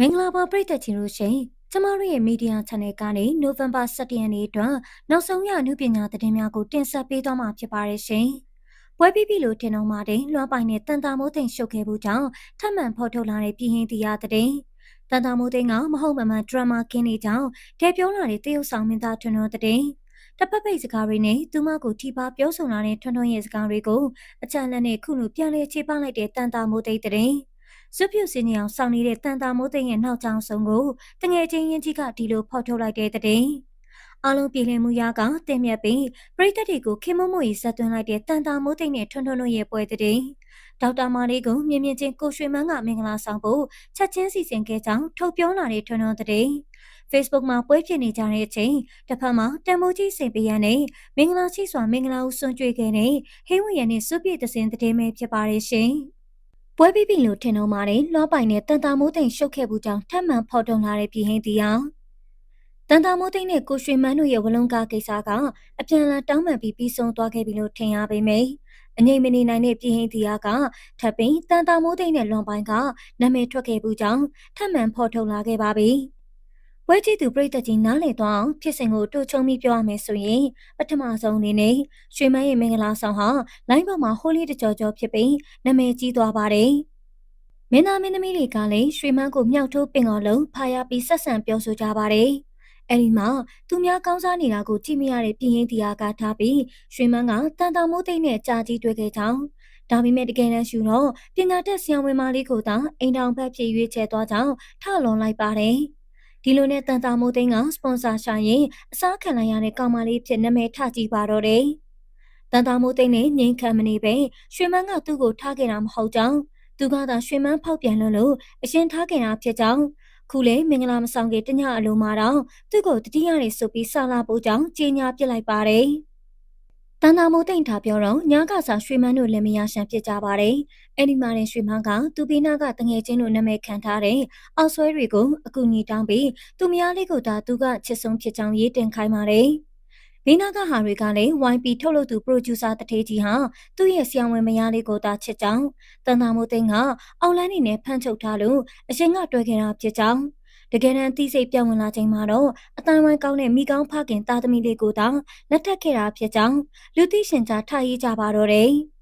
မင်္ဂလာပါပရိသတ်ချင်းတို့ရှင်ကျမတို့ရဲ့မီဒီယာ channel ကနေနိုဝင်ဘာ17ရက်နေ့အတွက်နောက်ဆုံးရအမှုပညာသတင်းများကိုတင်ဆက်ပေးသွားမှာဖြစ်ပါတယ်ရှင်။ပွဲပြီးပြီလို့တင်တော်မှာတဲ့လွှမ်းပိုင်နဲ့တန်တာမိုးသိမ်ရှုပ်ခဲ့မှုကြောင့်ထပ်မံဖော်ထုတ်လာတဲ့ပြည်ဟင်းတရားတဲ့တန်တာမိုးသိမ်ကမဟုတ်မမှန်ဒရမာကင်းနေကြောင်းတဲပြောလာတဲ့တရုတ်ဆောင်မင်းသားထွန်းတော်တဲ့တပတ်ပိတ်စကားတွေနဲ့သူမကိုထိပါပြောဆိုလာတဲ့ထွန်းထွန်းရဲ့စကားတွေကိုအချမ်းလက်နဲ့ခုလိုပြန်လည်ခြေပလိုက်တဲ့တန်တာမိုးသိမ်တဲ့ စွပြုစင်းနေအောင်စောင့်နေတဲ့တန်တာမိုးသိန်းရဲ့နောက်ကျောင်းဆုံးကိုတငယ်ချင်းရင်ကြီးကဒီလိုဖော်ထုတ်လိုက်တဲ့တဲ့။အလုံးပြည်လည်မှုရကတင်မြက်ပြီးပရိသတ်တွေကိုခင်မမို့ရေးဆက်သွင်းလိုက်တဲ့တန်တာမိုးသိန်းနဲ့ထွန်းထွန်းတို့ရဲ့ပွဲတဲ့။ဒေါက်တာမာလေးကိုမြင်မြင်ချင်းကိုရွှေမန်းကမင်္ဂလာဆောင်ဖို့ချက်ချင်းစီစဉ်ခဲ့ကြောင်းထုတ်ပြောလာတဲ့ထွန်းထွန်းတဲ့ Facebook မှာပွဲဖြစ်နေကြတဲ့အချိန်တစ်ဖက်မှာတန်မိုးကြီးစင်ပရန်နဲ့မင်္ဂလာရှိစွာမင်္ဂလာဦးဆွန်ကြွေခဲ့တဲ့ဟင်းဝရနဲ့စွပြည့်တဲ့စင်တဲ့မဲဖြစ်ပါတယ်ရှင်။ ပွဲပြီးပြီလို့ထင်တော့ပါတယ်လွှားပိုင်နဲ့တန်တာမိုးသိမ်ရှုပ်ခဲ့မှုကြောင့်ထပ်မံဖော်ထုတ်လာတဲ့ပြည်ဟင်းတီအောင်တန်တာမိုးသိမ်နဲ့ကိုရွှေမန်းတို့ရဲ့ဝလုံးကားကိစ္စကအပြန်အလှန်တောင်းပန်ပြီးပြီးဆုံးသွားခဲ့ပြီလို့ထင်ရပေမယ့်အငိမ့်မနေနိုင်တဲ့ပြည်ဟင်းတီယာကထပ်ပြီးတန်တာမိုးသိမ်နဲ့လွန်ပိုင်ကနာမည်ထွက်ခဲ့မှုကြောင့်ထပ်မံဖော်ထုတ်လာခဲ့ပါပြီ။ ဝဲကြည့်သူပြည်သက်ကြီးနားလည်သွားအောင်ဖြစ်စဉ်ကိုတို့ချုံပြီးပြောရမယ်ဆိုရင်ပထမဆုံးအနေနဲ့ရွှေမန်းရဲ့မင်္ဂလာဆောင်ဟာလိုင်းပေါ်မှာဟိုလီတကြောကြောဖြစ်ပြီးနာမည်ကြီးသွားပါတယ်။မင်းသားမင်းသမီးတွေကလည်းရွှေမန်းကိုမြောက်ထိုးပင်တော်လုံးဖာရပြီးဆက်ဆံပြောဆိုကြပါတယ်။အဲဒီမှာသူများကောင်းစားနေတာကိုကြည့်မရတဲ့ပြည်ရင်တရားကထားပြီးရွှေမန်းကတန်တာမိုးသိမ့်နဲ့ကြာကြီးတွေ့ခဲ့ကြောင်းဒါပေမဲ့တကယ်တမ်းရှူတော့ပညာတတ်ဆရာဝန်မလေးကိုသာအိမ်တော်ဘက်ဖြစ်ရွေးချယ်သွားကြောင်းထလွန်လိုက်ပါတယ်။ ဒီလိုနဲ့တန်တာမိုးသိန်းကစပွန်ဆာရှာရင်အစားခံလိုက်ရတဲ့ကောင်မလေးဖြစ်နာမည်ထကြည့်ပါတော့တယ်။တန်တာမိုးသိန်းနဲ့ငိမ့်ခံမနေပဲရွှေမန်းကသူ့ကိုထားခဲ့တာမဟုတ်ကြောင်းသူကသာရွှေမန်းဖောက်ပြန်လို့လို့အရင်ထားခဲ့တာဖြစ်ကြောင်းခုလေမင်္ဂလာမဆောင်ခင်တညအလုံးမှာတော့သူ့ကိုတတိယနေဆိုပြီးဆာလာပို့ကြောင်းကြေညာပြစ်လိုက်ပါတယ်။ တန်တာမိုးတိန်ထားပြောတော့ညကစားရွှေမန်းတို့လည်းမရရှမ်းဖြစ်ကြပါတယ်။အဲ့ဒီမှာရင်ရွှေမန်းကသူပိနာကတငယ်ချင်းတို့နာမည်ခံထားတဲ့အောက်ဆွဲတွေကိုအကူအညီတောင်းပြီးသူမယားလေးကိုသာသူကချစ်ဆုံးဖြစ်ကြောင်းရေးတင်ခိုင်းပါတယ်။မိနာကဟာတွေကလည်း YP ထုတ်လုပ်သူပရိုဂျူဆာတထေးကြီးဟာသူ့ရဲ့ဆရာဝန်မယားလေးကိုသာချစ်ကြောင်းတန်တာမိုးသိန်းကအောက်လန်းနေနဲ့ဖမ်းချုပ်ထားလို့အရင်ကတွေ့ခဲ့တာဖြစ်ကြောင်း တကယ်တမ်းသိစိတ်ပြောင်းဝင်လာချိန်မှာတော့အတန်ဝိုင်းကောင်းတဲ့မိကောင်းဖခင်သားသမီးလေးကိုတောင်လက်ထပ်ခဲ့တာဖြစ်ကြောင်းလူသိရှင်ကြားထားရေးကြပါတော့တယ်။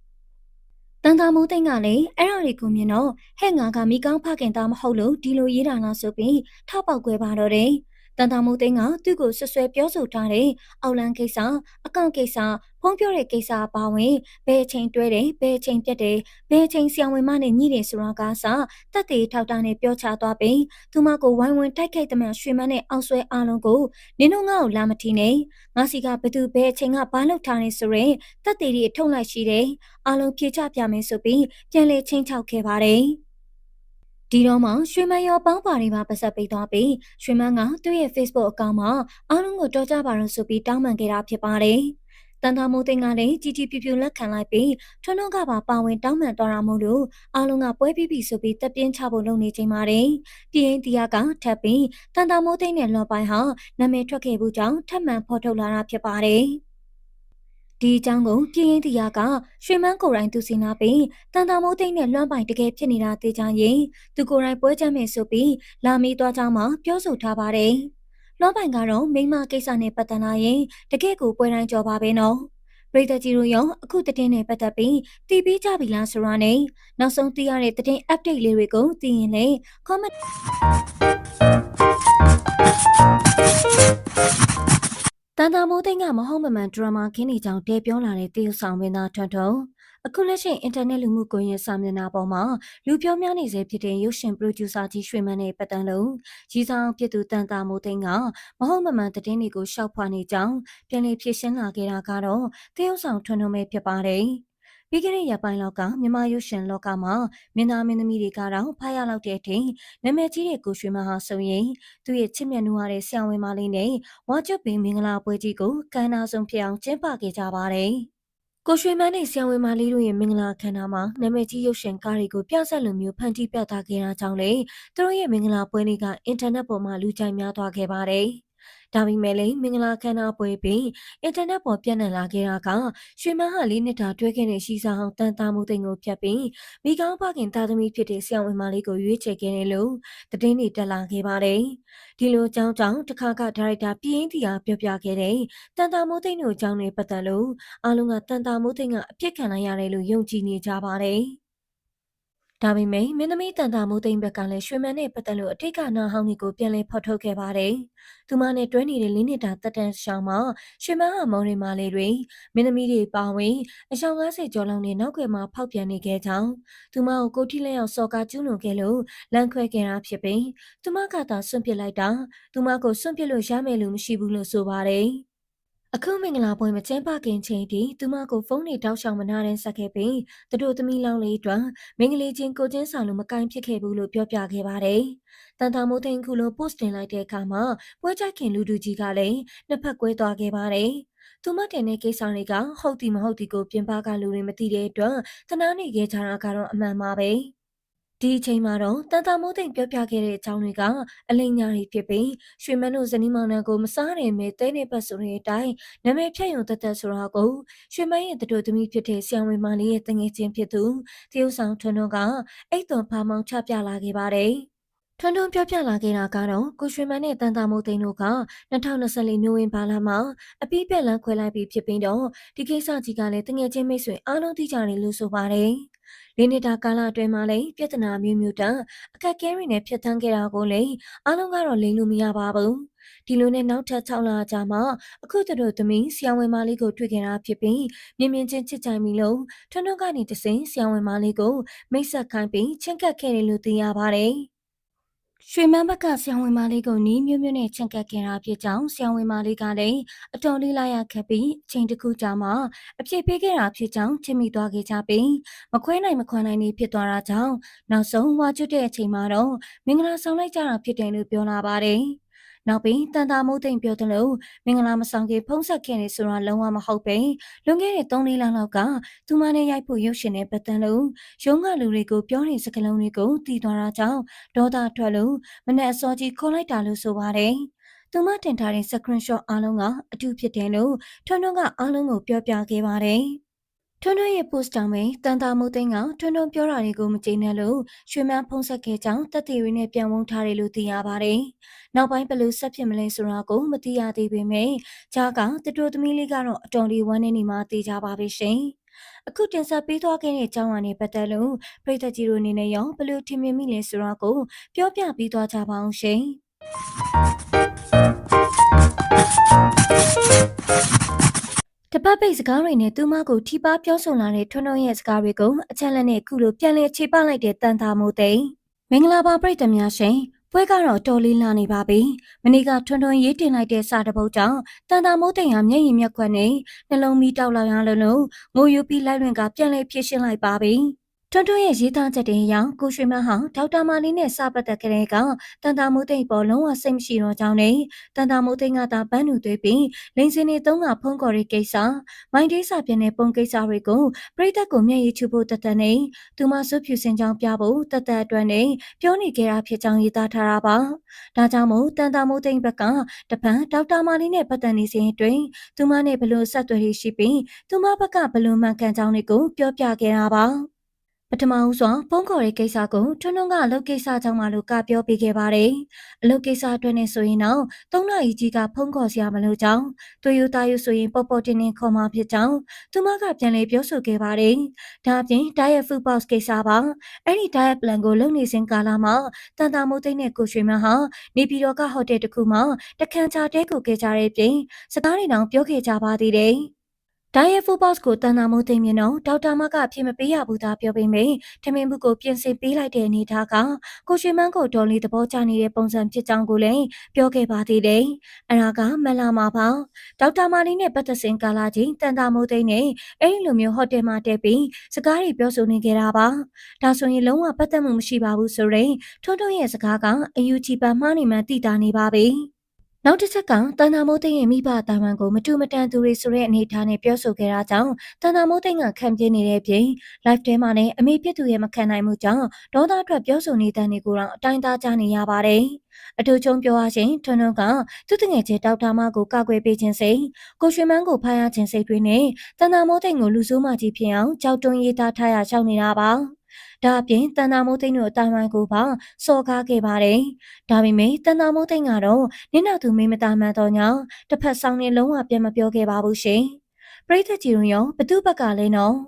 တန်တာမိုးသိန်းကလည်းအဲ့ဒါတွေကိုမြင်တော့ဟဲ့ငါကမိကောင်းဖခင်သားမဟုတ်လို့ဒီလိုရေးတာလားဆိုပြီးထောက်ပေါက်ကွဲပါတော့တယ်။ တန်တာမိုးသိန်းကသူ့ကိုဆွဆွဲပြောဆိုထားတဲ့အောက်လန်းကိစ္စအကောင့်ကိစ္စဖုံးပြောတဲ့ကိစ္စအပါဝင်ဘယ်အချိန်တွဲတယ်ဘယ်အချိန်ပြတ်တယ်ဘယ်အချိန်ဆီယံဝင်မနဲ့ညှိတယ်ဆိုတာကစတက်တေထောက်တာနဲ့ပြောချသွားပြီးသူမကိုဝိုင်းဝန်းတိုက်ခိုက်သမျှရွှေမန်းနဲ့အောက်ဆွဲအားလုံးကိုနင်တို့ငါ့ကိုလာမထီနဲ့ငါစီကဘသူဘယ်အချိန်ကဘာလုပ်ထားနေဆိုရင်တက်တေတွေထုံလိုက်ရှိတယ်အားလုံးဖြေချပြမယ်ဆိုပြီးပြန်လေချင်းချောက်ခဲ့ပါတယ် ဒီတော့မှရွှေမန်းရောပေါင်းပါတွေပါပတ်သက်ပေးသွားပြီးရွှေမန်းကသူ့ရဲ့ Facebook အကောင့်မှာအားလုံးကိုတော်ကြပါတော့ဆိုပြီးတောင်းပန်ခဲ့တာဖြစ်ပါတယ်။တန်တာမိုးသိန်းကလည်းကြီးကြီးပြူပြူလက်ခံလိုက်ပြီးထွန်းထွန်းကပါပါဝင်တောင်းပန်တော်တာမို့လို့အားလုံးကပွဲပြီးပြီဆိုပြီးတက်ပြင်းချဖို့လုပ်နေချိန်ပါတယ်။ပြည်ရင်တရားကထပ်ပြီးတန်တာမိုးသိန်းနဲ့လော်ပိုင်းဟာနာမည်ထွက်ခဲ့မှုကြောင့်ထပ်မံဖော်ထုတ်လာတာဖြစ်ပါတယ်။ ဒီအကြောင်းကိုပြင်းရင်တရားကရွှေမန်းကိုယ်တိုင်သူစီနာပြီးတန်တာမိုးသိမ့်နဲ့လွှမ်းပိုင်တကယ်ဖြစ်နေတာသိကြရင်သူကိုယ်တိုင်ပွဲချမ်းမယ်ဆိုပြီးလာမီသွားကြောင်းမှပြောဆိုထားပါတယ်။လွှမ်းပိုင်ကတော့မိမကိစ္စနဲ့ပတ်သက်လာရင်တကယ်ကိုပွဲတိုင်းကြော်ပါပဲနော်။ပရိသတ်ကြီးတို့ရောအခုတည်င်းနဲ့ပတ်သက်ပြီးတည်ပြီးကြပြီလားဆိုတာနဲ့နောက်ဆုံးသိရတဲ့တည်င်း update လေးတွေကိုသိရင်လည်း comment တန်တာမိုးသိန်းကမဟုတ်မမှန်ဒရမာခင်းနေကြောင်တဲပြောလာတဲ့တရုတ်ဆောင်မင်းသားထွန်းထွန်းအခုလက်ရှိအင်တာနက်လူမှုကွန်ရက်စာမျက်နှာပေါ်မှာလူပြောများနေစေဖြစ်တဲ့ရုပ်ရှင်ပရိုဂျူဆာကြီးရွှေမန်းနဲ့ပတ်သက်လို့ကြီးဆောင်ဖြစ်သူတန်တာမိုးသိန်းကမဟုတ်မမှန်သတင်းတွေကိုရှောက်ဖွာနေကြောင်းပြန်လည်ဖြေရှင်းလာခဲ့တာကတော့တရုတ်ဆောင်ထွန်းထွန်းပဲဖြစ်ပါတယ်။ ပြီးခဲ့တဲ့ရက်ပိုင်းလောက်ကမြန်မာရုပ်ရှင်လောကမှာမင်းသားမင်းသမီးတွေကတော့ဖားရလောက်တဲ့အထိနာမည်ကြီးတဲ့ကိုရွှေမဟာဆိုရင်သူ့ရဲ့ချစ်မြတ်နူရတဲ့ဆရာဝန်မလေးနဲ့ဝါကျွတ်ပင်မင်္ဂလာပွဲကြီးကိုကမ်းနားဆုံးဖြစ်အောင်ကျင်းပခဲ့ကြပါတယ်။ကိုရွှေမန်းနဲ့ဆရာဝန်မလေးတို့ရဲ့မင်္ဂလာခမ်းနားမှာနာမည်ကြီးရုပ်ရှင်ကားတွေကိုပြဆက်လိုမျိုးဖန်တီးပြသခဲ့တာကြောင့်လေသူတို့ရဲ့မင်္ဂလာပွဲလေးကအင်တာနက်ပေါ်မှာလူကြိုက်များသွားခဲ့ပါတယ်။ ဒါပေမဲ့လည်းမင်္ဂလာခမ်းနားပွဲပြီးအင်တာနက်ပေါ်ပြန့်နှံ့လာခဲ့တာကရွှေမန်းဟာလေးနှစ်တာတွဲခဲ့တဲ့ရှိစာဟောင်းတန်တာမှုသိန်းကိုဖြတ်ပြီးမိကောင်းဖခင်သားသမီးဖြစ်တဲ့ဆရာဝန်မလေးကိုရွေးချယ်ခဲ့တယ်လို့သတင်းတွေတက်လာခဲ့ပါတယ်။ဒီလိုအကြောင်းကြောင့်တစ်ခါကဒါရိုက်တာပြင်းတီဟာပြောပြခဲ့တဲ့တန်တာမှုသိန်းတို့အကြောင်းတွေပတ်သက်လို့အားလုံးကတန်တာမှုသိန်းကအပြစ်ခံလိုက်ရတယ်လို့ယုံကြည်နေကြပါတယ်။ ဒါပေမဲ့မင်းသမီးတန်တာမိုးသိမ့်ဘက်ကလည်းရွှေမန်းနဲ့ပတ်သက်လို့အထိတ်ကနာဟောင်းတွေကိုပြန်လည်ဖော်ထုတ်ခဲ့ပါတယ်။သူမနဲ့တွဲနေတဲ့လင်းနေတာတက်တန်ရှောင်းမှာရွှေမန်းဟာမောင်ရီမာလေးတွေမင်းသမီးတွေပါဝင်အရှောင်း90ကျော်လောက်နဲ့နောက်ွယ်မှာဖောက်ပြန်နေခဲ့ကြောင်းသူမကိုကိုထီလက်ရောက်စော်ကားကျူးလွန်ခဲ့လို့လန့်ခွဲခဲ့တာဖြစ်ပြီးသူမကသာစွန့်ပစ်လိုက်တာသူမကိုစွန့်ပစ်လို့ရမယ်လို့မရှိဘူးလို့ဆိုပါတယ်။ အခုမင်္ဂလာပွဲမကျင်းပခင်ချိန်ထိသူမကိုဖုန်းနဲ့တောက်ချောင်မနာတဲ့ဆက်ခဲ့ပြီးသူတို့သမီးလောင်းလေးအတွက်မင်္ဂလေးချင်းကိုချင်းဆောင်လို့မကင်ဖြစ်ခဲ့ဘူးလို့ပြောပြခဲ့ပါတယ်။တန်တာမိုးသိန်းခုလို post တင်လိုက်တဲ့အခါမှာပွဲကြိုက်ခင်လူတူကြီးကလည်းနှစ်ဖက်ကွဲသွားခဲ့ပါတယ်။သူမတင်တဲ့ကိစ္စတွေကဟုတ်တီမဟုတ်တီကိုပြင်ပကလူတွေမသိတဲ့အတွက်တနာနေခဲ့ကြတာကတော့အမှန်ပါပဲ။ ဒီအချိန်မှာတော့တန်တာမိုးသိမ့်ပြောပြခဲ့တဲ့အကြောင်းတွေကအလိမ်ညာတွေဖြစ်ပြီးရွှေမန်းတို့ဇနီးမောင်နှံကိုမစားနိုင်မဲတဲနေပတ်ဆိုတဲ့အတိုင်းနာမည်ဖြတ်ရုံတသက်ဆိုတာကိုရွှေမန်းရဲ့တတို့သမီးဖြစ်တဲ့ဆီယံဝေမလေးရဲ့တငယ်ချင်းဖြစ်သူတရုတ်ဆောင်ထွန်းထွန်းကအိတ်သွန်ဖာမောင်ချပြလာခဲ့ပါတယ်။ထွန်းထွန်းပြောပြလာခဲ့တာကတော့ကိုရွှေမန်းနဲ့တန်တာမိုးသိန်းတို့က2024နိုဝင်ဘာလမှာအပိပြက်လန်းခွဲလိုက်ပြီးဖြစ်ပြီးတော့ဒီကိစ္စကြီးကလည်းတငယ်ချင်းမိတ်ဆွေအားလုံးသိကြတယ်လို့ဆိုပါတယ်။ လေးနှစ်တာကာလအတွင်းမှာလည်းပြဿနာမျိုးမျိုးတအခက်အခဲတွေနဲ့ဖြတ်သန်းခဲ့တာကိုလည်းအားလုံးကတော့လိမ်လို့မရပါဘူးဒီလိုနဲ့နောက်ထပ်6လကြာမှအခုသူတို့သမီးဆီယံဝင်မလေးကိုတွေ့ခဲ့တာဖြစ်ပြီးမြင်မြင်ချင်းချစ်ကြိုင်ပြီလို့ထွန်းထွန်းကနေတစင်ဆီယံဝင်မလေးကိုမိတ်ဆက်ခိုင်းပြီးချင့်ကပ်ခဲ့တယ်လို့သိရပါတယ်။ ရွှေမန်းဘက်ကဆရာဝန်မလေးကိုနီးမျိုးမျိုးနဲ့ချင့်ကပ်ခဲ့တာဖြစ်ကြောင်းဆရာဝန်မလေးကလည်းအတော်လေးလာရခက်ပြီးအချိန်တစ်ခုကြာမှအပြည့်ပေးခဲ့တာဖြစ်ကြောင်းချစ်မိသွားခဲ့ကြပြီးမခွဲနိုင်မခွာနိုင်နေဖြစ်သွားတာကြောင့်နောက်ဆုံးဝါကျွတ်တဲ့အချိန်မှာတော့မင်္ဂလာဆောင်လိုက်ကြတာဖြစ်တယ်လို့ပြောလာပါတယ်။ နောက်ပြီးတန်တာမိုးသိမ့်ပြောသလိုမင်္ဂလာမဆောင်ခင်ဖုံးဆက်ခဲ့နေဆိုတာလုံးဝမဟုတ်ပဲလွန်ခဲ့တဲ့3-4လလောက်ကသူမနဲ့ရိုက်ဖို့ရုပ်ရှင်နဲ့ပတ်သက်လို့ရုံးကလူတွေကိုပြောတဲ့စကားလုံးတွေကိုတီးသွားတာကြောင့်ဒေါသထွက်လို့မနဲ့အစောကြီးခေါ်လိုက်တာလို့ဆိုပါတယ်သူမတင်ထားတဲ့ screenshot အားလုံးကအတူဖြစ်တယ်လို့ထွန်းထွန်းကအားလုံးကိုပြောပြခဲ့ပါတယ်။ ထွန်းထွန်းရဲ့ post တောင်ပဲတန်တာမိုးသိန်းကထွန်းထွန်းပြောတာတွေကိုမကျေနပ်လို့ရွှေမန်းဖုံးဆက်ခဲ့ကြောင်းတက်တီရီနဲ့ပြန်ဝန်းထားတယ်လို့သိရပါတယ်။နောက်ပိုင်းဘယ်လိုဆက်ဖြစ်မလဲဆိုတာကိုမသိရသေးပေမဲ့ဂျာကတတိုသမီးလေးကတော့အတော်လေးဝမ်းနေနေမှသိကြပါပြီရှင်။အခုတင်ဆက်ပေးသွားခဲ့တဲ့အကြောင်းအရာနဲ့ပတ်သက်လို့ပြည်သက်ကြီးတို့အနေနဲ့ရောဘယ်လိုထင်မြင်မိလဲဆိုတာကိုပြောပြပေးသွားကြပါအောင်ရှင်။ တပတ်ပိတ်စကားတွေနဲ့သူမကိုထိပါပြောဆိုလာတဲ့ထွန်းထွန်းရဲ့စကားတွေကိုအချက်လက်နဲ့အခုလိုပြန်လည်ခြေပလိုက်တဲ့တန်တာမိုးသိမ့်မင်္ဂလာပါပရိသတ်များရှင်ပွဲကတော့တော်လေးလာနေပါပြီ။မနေ့ကထွန်းထွန်းရေးတင်လိုက်တဲ့စာတပုတ်ကြောင့်တန်တာမိုးတိမ်ဟာမျက်ရည်မျက်ခွက်နဲ့နှလုံးမီးတောက်လောက်ရလို့ငိုယူပြီးလိုက်လွင်ကပြန်လဲဖြစ်ရှင်းလိုက်ပါပြီ။ ထွန်းထွန်းရဲ့ရေးသားချက်တွေအရကိုရွှေမန်းဟာဒေါက်တာမာလီနဲ့စပတ်သက်ကြတဲ့ကတန်တာမိုးသိမ့်ပေါ်လုံးဝစိတ်မရှိတော့ကြောင်းနဲ့တန်တာမိုးသိမ့်ကသာပန်းနူသွေးပြီးလိန်စင်နေသုံးကဖုံးကော်ရီကိစ္စမိုင်းဒေးစာပြင်းတဲ့ပုံကိစ္စတွေကိုပြိသက်ကိုမျက်ရည်ချဖို့တသက်နဲ့သူမဆွဖြူစင်ကြောင်းပြဖို့တသက်အတွက်နဲ့ပြောနေကြတာဖြစ်ကြောင်းရေးသားထားတာပါဒါကြောင့်မို့တန်တာမိုးသိမ့်ဘက်ကတပန်ဒေါက်တာမာလီနဲ့ပတ်သက်နေစဉ်အတွင်းသူမနဲ့ဘလို့ဆက်သွယ်ရှိပြီးသူမဘက်ကဘလို့မှန်ကန်ကြောင်းတွေကိုပြောပြခဲ့တာပါ ပထမဦးစွာဖုန်းခေါ်တဲ့ကိစ္စကိုထွန်းထွန်းကအလုပ်ကိစ္စကြောင့်မှလို့ကပြောပေးခဲ့ပါတယ်။အလုပ်ကိစ္စအတွက်နဲ့ဆိုရင်တော့သုံးနာရီကြီးကဖုန်းခေါ်စရာမလိုကြောင်းသူယူသားယူဆိုရင်ပေါ်ပေါ်တင်တင်ခေါ်မှဖြစ်ကြောင်းသူမကပြန်လေပြောဆိုခဲ့ပါတယ်။ဒါအပြင် diet food box ကိစ္စပါ။အဲ့ဒီ diet plan ကိုလုပ်နေစဉ်ကာလမှာတန်တာမိုးသိမ့်တဲ့ကိုရွှေမန်းဟာနေပြည်တော်ကဟိုတယ်တစ်ခုမှာတခန်းချတဲကိုခဲ့ကြတဲ့ပြင်စကားတွေတောင်ပြောခဲ့ကြပါသေးတယ်။ ဒိုင်ရဲ့ဖူဘော့စ်ကိုတန်တာမိုးသိမြင်တော့ဒေါက်တာမကအဖြစ်မပေးရဘူးသားပြောပေမဲ့ထမင်းဘူးကိုပြင်ဆင်ပေးလိုက်တဲ့အနေထားကကိုရွှေမန်းကိုဒေါ်လီသဘောကျနေတဲ့ပုံစံဖြစ်ကြောင်းကိုလည်းပြောခဲ့ပါသေးတယ်။အရာကမလာမှာပါ။ဒေါက်တာမာလီနဲ့ပတ်သက်စဉ်ကာလချင်းတန်တာမိုးသိနဲ့အဲ့ဒီလိုမျိုးဟိုတယ်မှာတက်ပြီးစကားတွေပြောဆိုနေကြတာပါ။ဒါဆိုရင်လုံးဝပတ်သက်မှုမရှိပါဘူးဆိုရင်ထွန်းထွန်းရဲ့စကားကအယူချီပန်မှားနေမှသိတာနေပါပြီ။ နောက်တစ်ချက်ကတန်တာမိုးသိန်းရဲ့မိဘတာဝန်ကိုမတူမတန်သူတွေဆိုတဲ့အနေထားနဲ့ပြောဆိုခဲ့တာကြောင့်တန်တာမိုးသိန်းကခံပြင်းနေတဲ့ပြင် live ထဲမှာလည်းအမေဖြစ်သူရဲ့မခံနိုင်မှုကြောင့်ဒေါသအတွက်ပြောဆိုနေတဲ့နေကိုတော့အတိုင်းသားကြနေရပါတယ်အထူးချုံပြောရရင်ထွန်းထွန်းကသူတငယ်ချင်းတောက်တာမကိုကောက်ွယ်ပေးခြင်းစိတ်ကိုရွှေမန်းကိုဖမ်းရခြင်းစိတ်တွေနဲ့တန်တာမိုးသိမ့်ကိုလူဆိုးမကြီးဖြစ်အောင်ကြောက်တွန်းရေးသားထားရရှောက်နေတာပါ ဒါအပြင်တန်တာမိုးသိန်းတို့အတိုင်းဝိုင်းကိုပါစော်ကားခဲ့ပါတယ်။ဒါပေမဲ့တန်တာမိုးသိန်းကတော့နင်းနောက်သူမိမသားမှန်တော့ညတစ်ဖက်ဆောင်နေလုံးဝပြန်မပြောခဲ့ပါဘူးရှင်။ပရိသတ်ကြီးတို့ရောဘသူဘက်ကလဲနော်။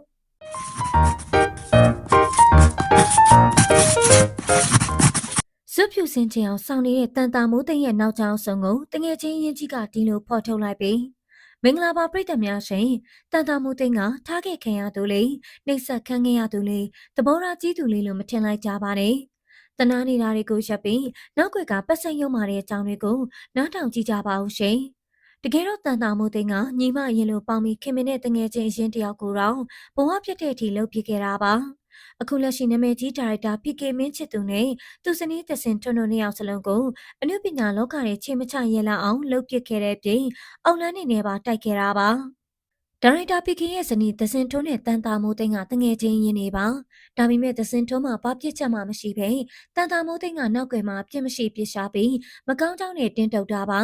ဇွတ်ဖြူစင်ချင်အောင်စောင်းနေတဲ့တန်တာမိုးသိန်းရဲ့နောက်ကျောင်းဆောင်ကိုတငယ်ချင်းရင်ကြီးကဒီလိုဖော်ထုတ်လိုက်ပြီး မင်္ဂလာပါပြည်သက်များရှင်တန်တာမိုးသိန်းကထားခဲ့ခင်ရသူလေးနှိပ်စက်ခံခဲ့ရသူလေးသဘောထားကြီးသူလေးလို့မထင်လိုက်ကြပါနဲ့တနာနေတာတွေကိုရပ်ပြီးနောက်ွယ်ကပတ်စံရုံမာတဲ့အကြောင်းတွေကိုနားထောင်ကြည့်ကြပါဦးရှင်တကယ်တော့တန်တာမိုးသိန်းကညီမရင်လိုပေါင်းပြီးခင်မင်းနဲ့တငယ်ချင်းအရင်တယောက်ကိုတော့ဘဝပြတ်တဲ့အထိလှုပ်ပြခဲ့တာပါ အခုလက်ရှိနာမည်ကြီးဒါရိုက်တာ PK မင်းချစ်သူနဲ့သူစနီးသစင်ထွန်းတို့နှစ်ယောက်စလုံးကိုအနုပညာလောကရဲ့ချိန်မချရဲလာအောင်လှုပ်ပစ်ခဲ့တဲ့ပြင်အောင်လန်းနေနဲ့ပါတိုက်ခဲ့တာပါဒါရိုက်တာ PK ရဲ့ဇနီးသစင်ထွန်းနဲ့တန်တာမိုးသိန်းကတငယ်ချင်းရင်းနေပါဒါပေမဲ့သစင်ထွန်းမှာဘာပြစ်ချက်မှမရှိဘဲတန်တာမိုးသိန်းကနောက်ွယ်မှာပြစ်မရှိပြစ်ရှာပြီးမကောင်းကြောင်းနဲ့တင်းတုပ်တာပါ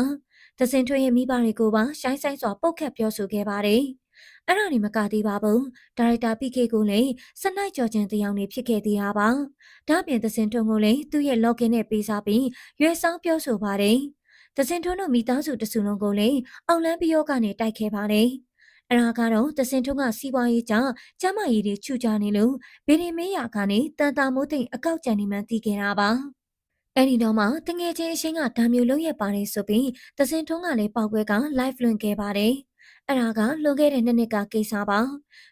သစင်ထွန်းရဲ့မိဘတွေကိုပါရှိုင်းဆိုင်စွာပုတ်ခတ်ပြောဆိုခဲ့ပါတယ် အဲ့ဒါနေမကသေးပါဘူးဒါရိုက်တာ PK ကိုလည်းစနိုက်ကြော်ချင်းတရားနေဖြစ်ခဲ့သေးတာပါဒါပြင်သစင်ထွန်းကိုလည်းသူ့ရဲ့ login နဲ့ပေးစားပြီးရွေးဆောင်ပြောဆိုပါတယ်သစင်ထွန်းတို့မိသားစုတစုလုံးကိုလည်းအောင်လန်းပြီးရောကနေတိုက်ခဲ့ပါတယ်အရာကတော့တစင်ထုံးကစီးပွားရေးကြောင့်ကျမကြီးတွေချူကြနေလို့ဗီဒီမေးရကနေတန်တာမိုးသိမ့်အကောက်ကြံနေမှန်းသိခဲ့တာပါအဲ့ဒီတော့မှတငယ်ချင်းအရှင်ကဒါမျိုးလုံးရပါတယ်ဆိုပြီးတစင်ထုံးကလည်းပောက်ကွဲက live လွှင့်ခဲ့ပါတယ် အဲ့ဒါကလွန်ခဲ့တဲ့နှစ်နှစ်ကကိစ္စပါ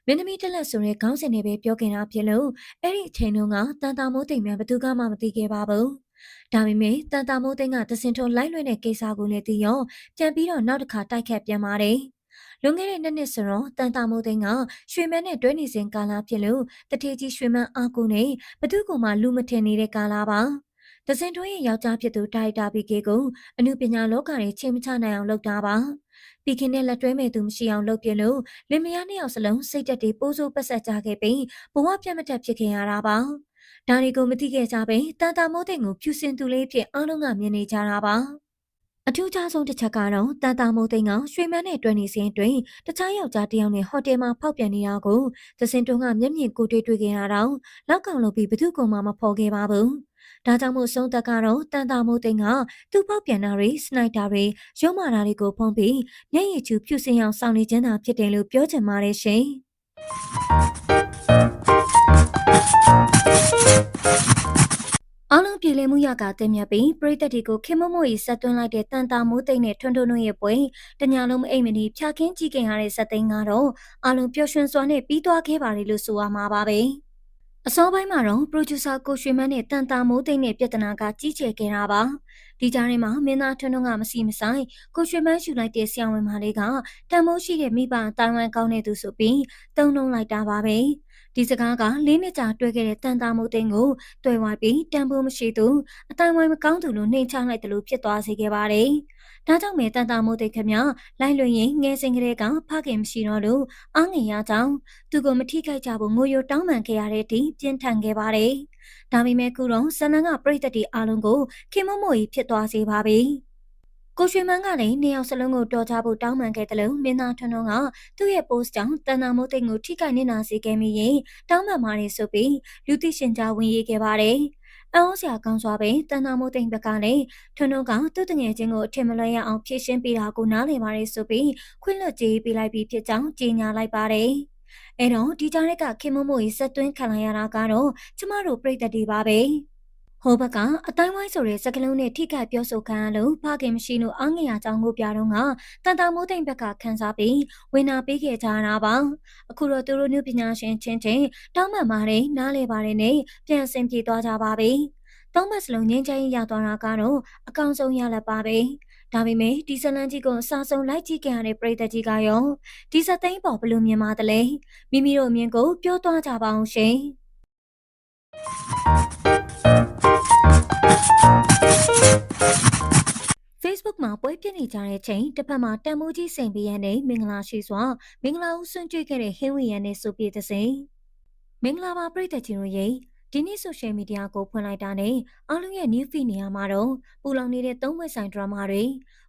မင်းသမီးတက်လက်ဆိုတဲ့ခေါင်းစဉ်တွေပဲပြောခဲ့တာဖြစ်လို့အဲ့ဒီအချိန်တုန်းကတန်တာမိုးသိမ့်မြန်ဘသူကမှမသိခဲ့ပါဘူးဒါပေမဲ့တန်တာမိုးသိန်းကတစင်ထုံးလိုက်လွှင့်တဲ့ကိစ္စကိုလည်းသိရောပြန်ပြီးတော့နောက်တစ်ခါတိုက်ခတ်ပြန်ပါတယ်လွန်ခဲ့တဲ့နှစ်နှစ်ဆိုတော့တန်တာမိုးသိန်းကရွှေမန်းနဲ့တွဲနေစဉ်ကာလဖြစ်လို့တထေကြီးရွှေမန်းအားကိုနဲ့ဘသူကမှလူမထင်နေတဲ့ကာလပါတစင်တွင်းရဲ့ယောက်ျားဖြစ်သူဒါရိုက်တာဘီကေကိုအမှုပညာလောကရဲ့ချိန်မချနိုင်အောင်လုပ်တာပါ။ ဘီခင်နဲ့လက်တွဲမဲ့သူမရှိအောင်လုပ်ပြလို့လင်မယားနှစ်ယောက်စလုံးစိတ်တက်တွေပိုးစိုးပတ်ဆက်ကြခဲ့ပြီးဘဝပြတ်မတက်ဖြစ်ခင်ရတာပါ။ဒါတွေကိုမသိခဲ့ကြပဲတန်တာမိုးတဲ့ကိုဖြူစင်သူလေးဖြစ်အားလုံးကမြင်နေကြတာပါ။အထူးခြားဆုံးတစ်ချက်ကတော့တန်တာမိုးသိန်းကရွှေမန်းနဲ့တွဲနေစဉ်တွင်တခြားယောက်ျားတစ်ယောက်နဲ့ဟိုတယ်မှာဖောက်ပြန်နေတာကိုသစင်တွန်းကမျက်မြင်ကိုတွေ့တွေ့ခဲ့ရတော့လောက်ကောင်လုပ်ပြီးဘသူကမှမဖော်ခဲ့ပါဘူး။ ဒါကြောင့်မို့ဆုံးသက်ကတော့တန်တာမိုးသိန်းကသူ့ပေါက်ပြန်တာတွေစနိုက်တာတွေရုံမာတာတွေကိုဖုံးပြီးမျက်ရည်ကျူဖြူစင်အောင်စောင့်နေခြင်းသာဖြစ်တယ်လို့ပြောချင်ပါတယ်ရှင်။အားလုံးပြည်လည်မှုရကတင်မြပြီးပရိသတ်တွေကိုခင်မမို့ရီဆက်သွင်းလိုက်တဲ့တန်တာမိုးသိမ့်နဲ့ထွန်းထွန်းတို့ရဲ့ပွဲတညာလုံးမအိမ်မနေဖြာခင်းကြည့်ခင်ရတဲ့ဇက်သိန်းကတော့အားလုံးပျော်ရွှင်စွာနဲ့ပြီးသွားခဲ့ပါတယ်လို့ဆိုရမှာပါပဲ။ အစောပိုင်းမှာတော့ producer ကိုရွှေမန်းနဲ့တန်တာမိုးသိမ့်နဲ့ပြဿနာကကြီးကျယ်ခဲ့တာပါဒီကြားထဲမှာမင်းသားထွန်းထွန်းကမစီမဆိုင်ကိုရွှေမန်းယူလိုက်တဲ့ဆရာဝန်မလေးကတန်မိုးရှိတဲ့မိဘတိုင်ဝမ်ကောင်းတဲ့သူဆိုပြီးတုံ့နှုံလိုက်တာပါပဲဒီစကားကလေးနှစ်ကြာတွေ့ခဲ့တဲ့တန်တာမိုးသိန်းကိုတွေ့ဝိုင်းပြီးတန်ဖိုးမရှိသူအတိုင်းဝိုင်းမကောင်းသူလို့နှိမ်ချလိုက်တယ်လို့ဖြစ်သွားစေခဲ့ပါတယ်။ ဒါကြောင့်မဲတန်တာမိုးသိခမလိုက်လွင်ရင်ငယ်စဉ်ကလေးကဖခင်မရှိတော့လို့အားငယ်ရကြောင်းသူကိုမထိခိုက်ကြဘူးငိုယိုတောင်းပန်ခဲ့ရတဲ့အထိပြင်းထန်ခဲ့ပါတယ်။ဒါပေမဲ့ခုတော့ဇနန်ကပြိတ္တတီအားလုံးကိုခင်မမို့ကြီးဖြစ်သွားစေပါပြီ။ကိုရွှေမန်းကလည်းနေအောင်စလုံးကိုတော်ချဖို့တောင်းပန်ခဲ့တယ်လို့မင်းသားထွန်းထွန်းကသူ့ရဲ့ post ကြောင့်တန်တာမိုးသိန်းကိုထိခိုက်နေနာစေခဲ့မိရင်တောင်းပန်ပါတယ်ဆိုပြီးလူသိရှင်ကြားဝင်ရေးခဲ့ပါတယ်။ အံ့ဩစရာကောင်းစွာပဲတန်တာမိုးသိမ့်ဘက်ကလည်းထွန်းထွန်းကသူ့တငယ်ချင်းကိုအထင်မလွဲရအောင်ဖြည့်ရှင်းပေးတာကိုနားလည်ပါတယ်ဆိုပြီးခွင့်လွှတ်ကြေးပေးလိုက်ပြီးဖြစ်ကြောင်းကြေညာလိုက်ပါတယ်။အဲတော့ဒီကြားက်ကခင်မမိုးကြီးဆက်သွင်းခံလိုက်ရတာကတော့ကျမတို့ပြည်သက်တွေပါပဲ။ ဟိုဘက်ကအတိုင်းဝိုင်းဆိုတဲ့စကလုံးနဲ့ထိခိုက်ပြောဆိုခံရလို့ဖခင်မရှိလို့အားငယ်ရကြောင်းကိုပြတော့ကတန်တာမိုးသိမ့်ဘက်ကခန်းစားပြီးဝင်နာပေးခဲ့ကြတာပါအခုတော့သူတို့နုပညာရှင်ချင်းချင်းတောင်းပန်ပါတယ်နားလေပါတယ်နဲ့ပြန်ဆင်ပြေသွားကြပါပြီသုံးမစလုံးငင်းချမ်းရသွားတာကတော့အကောင်ဆုံးရလက်ပါပဲဒါပေမဲ့ဒီဇလန်ကြီးကိုစာစုံလိုက်ကြည့်ကြရတဲ့ပြည်သက်ကြီးကရောဒီစသိန်းပေါ်ဘလို့မြင်ပါသလဲမိမိတို့အမြင်ကိုပြောသွားကြပါအောင်ရှင် Facebook မှာပွဲပြနေကြတဲ့ချိန်တစ်ဖက်မှာတန်မိုးကြီးစိန်ပီရန်နဲ့မင်္ဂလာရှိစွာမင်္ဂလာဦးဆွန့်ကြွခဲ့တဲ့ဟင်းဝီရန်နဲ့ဆိုပြတဲ့စိန်မင်္ဂလာပါပြည်သက်ကြီးတို့ရဲ့ဒီနေ့ဆိုရှယ်မီဒီယာကိုဖွင့်လိုက်တာနဲ့အားလုံးရဲ့ new feed နေရာမှာတော့ပူလောင်နေတဲ့သုံးဝက်ဆိုင်ဒရမာတွေ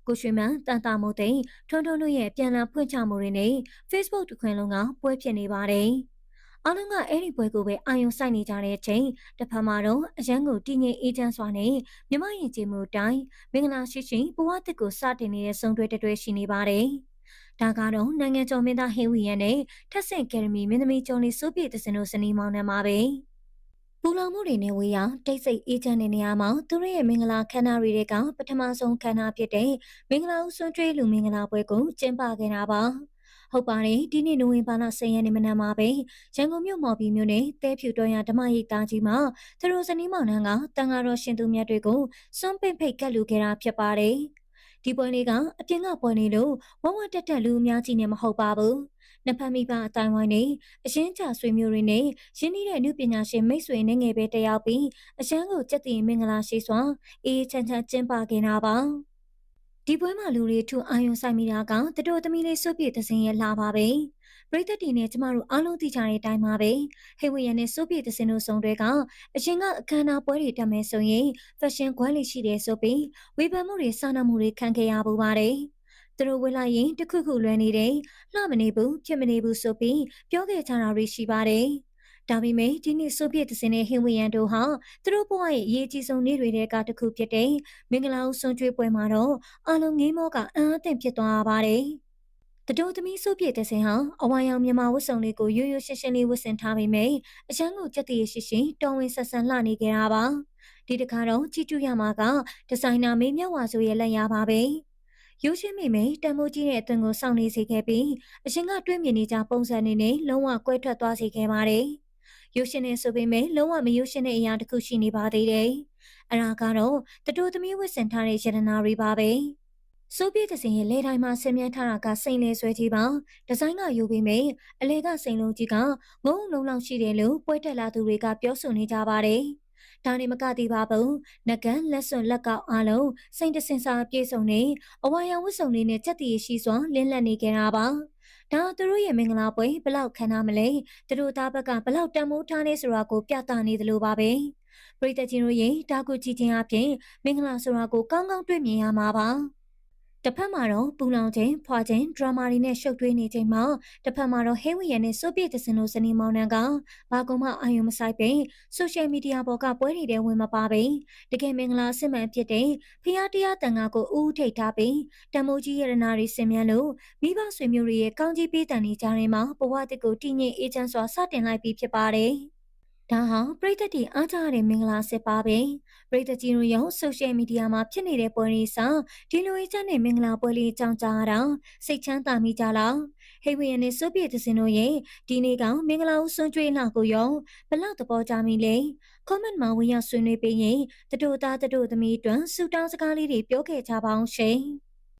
ကိုရွှေမန်းတန်တာမို့တဲ့ထွန်းထွန်းတို့ရဲ့ပြန်လည်ဖွင့်ချမှုတွေနဲ့ Facebook တခွင်လုံးကပွဲဖြစ်နေပါတယ်။ အားလုံးကအဲ့ဒီပွဲကိုပဲအာရုံစိုက်နေကြတဲ့အချိန်တစ်ဖက်မှာတော့အရန်ကိုတည်ငြိမ်အေးချမ်းစွာနဲ့မြမရင်ကျေမှုတိုင်းမင်္ဂလာရှိရှိဘဝတစ်ကိုစတင်နေတဲ့ဆုံတွဲတွဲရှိနေပါတယ်။ဒါကတော့နိုင်ငံကျော်မင်းသားဟင်းဝီယန်နဲ့ထက်ဆင့်ကယ်ဒမီမင်းသမီးကျော်လေးစိုးပြေသစင်တို့စနီမောင်နှံပါပဲ။ပူလောင်မှုတွေနဲ့ဝေးရတိတ်ဆိတ်အေးချမ်းတဲ့နေရာမှာသူတို့ရဲ့မင်္ဂလာခမ်းနားတွေကပထမဆုံးခမ်းနားဖြစ်တဲ့မင်္ဂလာဦးဆွမ်းကျွေးလူမင်္ဂလာပွဲကိုကျင်းပခဲ့တာပါ ဟုတ်ပါတယ်ဒီနေ့နိုဝင်ဘာလ10ရက်နေ့မနက်မှာပဲရန်ကုန်မြို့မော်ဘီမြို့နယ်တဲဖြူတော်ရဓမ္မရိပ်သားကြီးမှာသူတို့ဇနီးမောင်နှံကတန်ဃာတော်ရှင်သူမြတ်တွေကိုစွန့်ပင့်ဖိတ်ကတ်လူခဲ့တာဖြစ်ပါတယ်ဒီပွဲလေးကအပြင်ကပွဲနေလို့ဝဝတက်တက်လူအများကြီးနဲ့မဟုတ်ပါဘူးနှစ်ဖက်မိဘအတိုင်းဝိုင်းနဲ့အရင်ချဆွေမျိုးတွေနဲ့ရင်းနှီးတဲ့လူပညာရှင်မိတ်ဆွေနဲ့ငယ်ပဲတယောက်ပြီးအရန်ကိုကြက်တင်မင်္ဂလာရှိစွာအေးချမ်းချမ်းကျင်းပခဲ့တာပါ ဒီပွဲမှာလူတွေထူအာယုံဆိုင်မိတာကတတော်သမီးလေးစွပ်ပြည့်သစင်ရဲ့လာပါပဲပရိသတ်တွေနဲ့ကျမတို့အားလုံးသိကြတဲ့အတိုင်းပါပဲဟေဝီယန်နဲ့စွပ်ပြည့်သစင်တို့ဆောင်တွေကအရင်ကအခမ်းအနားပွဲတွေတက်မယ်ဆိုရင် fashion ခွဲလေးရှိတယ်ဆိုပြီးဝေဖန်မှုတွေစာနာမှုတွေခံခဲ့ရပူပါတယ်သူတို့ဝေလာရင်တခုခုလွယ်နေတယ်လှမနေဘူးဖြစ်မနေဘူးဆိုပြီးပြောခဲ့ကြတာတွေရှိပါတယ် ဒါပေမဲ့ဒီနေ့ဆိုဗီယက်တစ်စင်နဲ့ဟင်ဝီယန်တို့ဟာသူတို့ဘဝရဲ့အရေးကြီးဆုံးနေ့တွေကတခုဖြစ်တဲ့မင်္ဂလာဦးဆွန်ကျွေးပွဲမှာတော့အလုံးငိမ့်မောကအံ့အသင့်ဖြစ်သွားပါတယ်တတော်သမီးစုပြည့်တဲ့စင်ဟာအဝါရောင်မြန်မာဝတ်စုံလေးကိုရိုးရိုးရှင်းရှင်းလေးဝတ်ဆင်ထားပေမဲ့အချမ်းကိုကြက်တည်ရှိရှိတော်ဝင်ဆက်ဆန်လှနေကြတာပါဒီတခါတော့ကြည့်ကြရမှာကဒီဇိုင်နာမေးမြတ်ဝါဆိုရဲ့လက်ရပါပဲရုပ်ရှင်မိမိတန်မိုးကြီးတဲ့အသွင်ကိုစောင့်နေစေခဲ့ပြီးအရှင်ကတွေးမြင်နေကြပုံစံနေနဲ့လုံးဝကွဲထွက်သွားစေခဲ့ပါတယ်။ ရုပ်ရှင်နဲ့ဆိုပေမဲ့လုံးဝမရုပ်ရှင်တဲ့အရာတစ်ခုရှိနေပါသေးတယ်။အရာကတော့တတူသမီးဝတ်ဆင်ထားတဲ့ရတနာတွေပါပဲ။ဆိုဗီယက်တစ်စင်ရဲ့လေတိုင်းမှာဆင်မြန်းထားတာကစိန်လေဆွဲကြီးပါဒီဇိုင်းကယူပြီးမိအလေကစိန်လုံးကြီးကငုံလုံးလောက်ရှိတယ်လို့ပွဲတက်လာသူတွေကပြောဆိုနေကြပါတယ်။ဒါနေမကသေးပါဘူး။နကန်လက်စွန်လက်ကောက်အားလုံးစိန်တစင်စာပြေဆုံးနေအဝါရောင်ဝတ်စုံလေးနဲ့ကြက်တီရှိစွာလင်းလက်နေကြတာပါ။ ဒါသူတို့ရဲ့မင်္ဂလာပွဲဘလောက်ခံနာမလဲသူတို့သားဘက်ကဘလောက်တန်မိုးထားနေဆိုတာကိုပြသနေသလိုပါပဲပရိသတ်ကြီးတို့ရဲ့တာကုကြည့်ခြင်းအပြင်မင်္ဂလာဆိုတာကိုကောင်းကောင်းတွေ့မြင်ရမှာပါ တစ်ဖက်မှာတော့ပူလောင်ခြင်းဖွာခြင်းဒရမာတွေနဲ့ရှုပ်ထွေးနေခြင်းမှာတစ်ဖက်မှာတော့ဟဲဝီယန်နဲ့ဆိုဗီယက်တစင်တို့ဇနီးမောင်နှံကဘာကုံမှအာရုံမဆိုင်ပင်ဆိုရှယ်မီဒီယာပေါ်ကပွဲတွေထဲဝင်မပါပင်တကယ်မင်္ဂလာစစ်မှန်ဖြစ်တဲ့ဖျားတရားတန်ခါကိုအူးထိတ်ထားပြီးတမိုးကြီးရတနာတွေဆင်မြန်းလို့မိဘဆွေမျိုးတွေရဲ့ကောင်းကြီးပေးတန်နေကြတဲ့မှာဘဝတစ်ကိုတည်ငြိမ်အေးချမ်းစွာစတင်လိုက်ပြီးဖြစ်ပါတယ်။ဒါဟာပရိသတ်တွေအားကြရတဲ့မင်္ဂလာစစ်ပါပဲ ပရိသတ်ကြီးတို့ရောဆိုရှယ်မီဒီယာမှာဖြစ်နေတဲ့ပွဲတွေစာဒီလိုအကျနဲ့မင်္ဂလာပွဲလေးအကြောင်းကြားတာစိတ်ချမ်းသာမိကြလားဟေဝီယန်နဲ့ဆိုဗီယက်တစင်တို့ရဲ့ဒီနေ့ကမင်္ဂလာဦးဆွန်ကျွေးလာကိုရောဘလောက်သဘောကြမိလဲ comment မှာဝင်ရောက်ဆွေးနွေးပေးရင်တတို့သားတတို့သမီးအတွက်စူတောင်းစကားလေးတွေပြောခဲ့ကြပါအောင်ရှင်